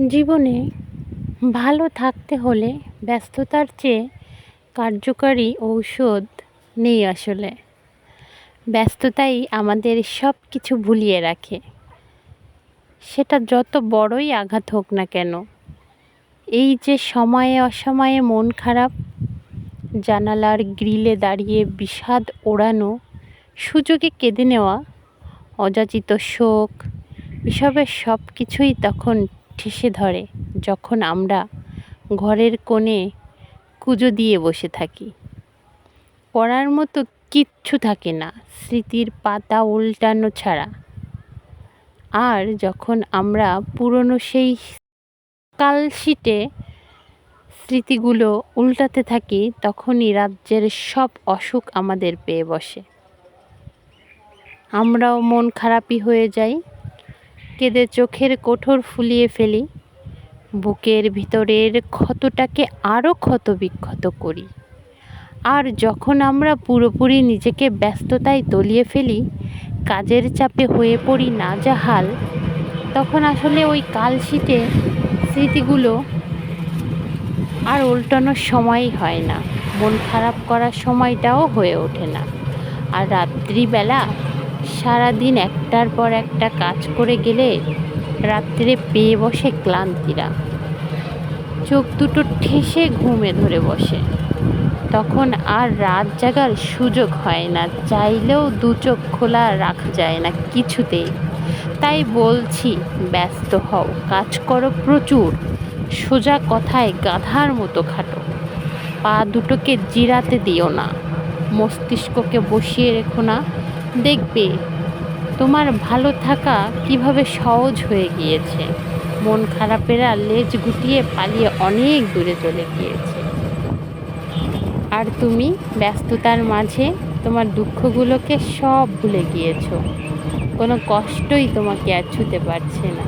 জীবনে ভালো থাকতে হলে ব্যস্ততার চেয়ে কার্যকারী ঔষধ নেই আসলে। ব্যস্ততাই আমাদের সব কিছু ভুলিয়ে রাখে। সেটা যত বড়ই আঘাত হোক না কেন, এই যে সময়ে অসময়ে মন খারাপ, জানালার গ্রিলে দাঁড়িয়ে বিষাদ ওড়ানো, সুযোগে কেঁদে নেওয়া, অযাচিত শোক, এসবের সব কিছুই তখন ঠেসে ধরে যখন আমরা ঘরের কোণে কুজো দিয়ে বসে থাকি। পড়ার মতো কিচ্ছু থাকে না, স্মৃতির পাতা উল্টানো ছাড়া। আর যখন আমরা পুরনো সেই কালশিটে স্মৃতিগুলো উল্টাতে থাকি, তখনই রাজ্যের সব অসুখ আমাদের পেয়ে বসে। আমরাও মন খারাপই হয়ে যাই কেঁদে চোখের কোঠর ফুলিয়ে ফেলি। বুকের ভিতরের ক্ষতটাকে আরও ক্ষত বিক্ষত করি। আর যখন আমরা পুরোপুরি নিজেকে ব্যস্ততায় তলিয়ে ফেলি, কাজের চাপে হয়ে পড়ি নাজাহাল, তখন আসলে ওই কালশিটে স্মৃতিগুলো আর উল্টানোর সময়ই হয় না। মন খারাপ করার সময়টাও হয়ে ওঠে না। আর রাত্রিবেলা সারাদিন একটার পর একটা কাজ করে গেলে রাত্রে পেয়ে বসে ক্লান্তিরা। চোখ দুটো ঠেসে ঘুমে ধরে বসে। তখন আর রাত জাগার সুযোগ হয় না, চাইলেও দু চোখ খোলা রাখা যায় না কিছুতেই। তাই বলছি, ব্যস্ত হও, কাজ করো প্রচুর, সোজা কথায় গাধার মতো খাটো। পা দুটোকে জিরাতে দিও না, মস্তিষ্ককে বসিয়ে রেখো না দেখবে তোমার ভালো থাকা কীভাবে সহজ হয়ে গিয়েছে। মন খারাপেরা লেজ গুটিয়ে পালিয়ে অনেক দূরে চলে গিয়েছে। আর তুমি ব্যস্ততার মাঝে তোমার দুঃখগুলোকে সব ভুলে গিয়েছো। কোনো কষ্টই তোমাকে আর ছুতে পারছে না।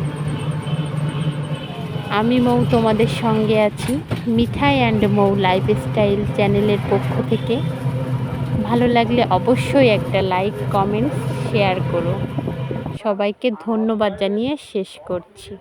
আমি মৌ তোমাদের সঙ্গে আছি। মিঠাই অ্যান্ড মৌ লাইফস্টাইল চ্যানেলের পক্ষ থেকে ভালো লাগলে অবশ্যই একটা লাইক কমেন্ট শেয়ার করো। সবাইকে ধন্যবাদ জানিয়ে শেষ করছি।